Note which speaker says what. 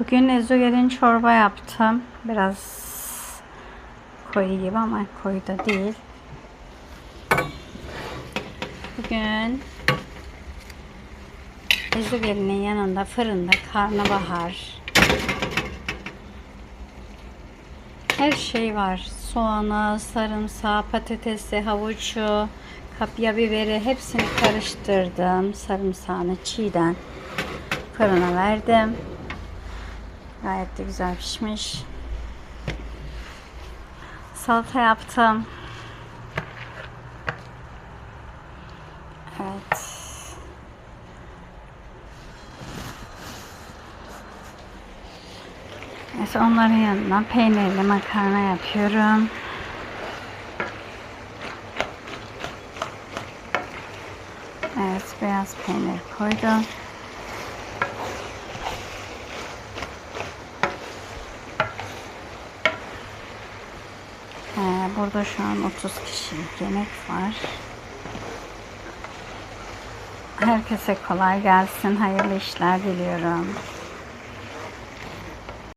Speaker 1: Bugün ezogelin çorba yaptım. Biraz koyu gibi ama koyu da değil. Bugün ezogelinin yanında fırında karnabahar. Her şey var. Soğanı, sarımsağı, patatesi, havucu, kapya biberi hepsini karıştırdım. Sarımsağını çiğden fırına verdim. Gayet de güzel pişmiş. Salata yaptım. Evet. Evet, onların yanına peynirli makarna yapıyorum. Evet, beyaz peynir koydum. Burada şu an 30 kişilik yemek var. Herkese kolay gelsin. Hayırlı işler diliyorum.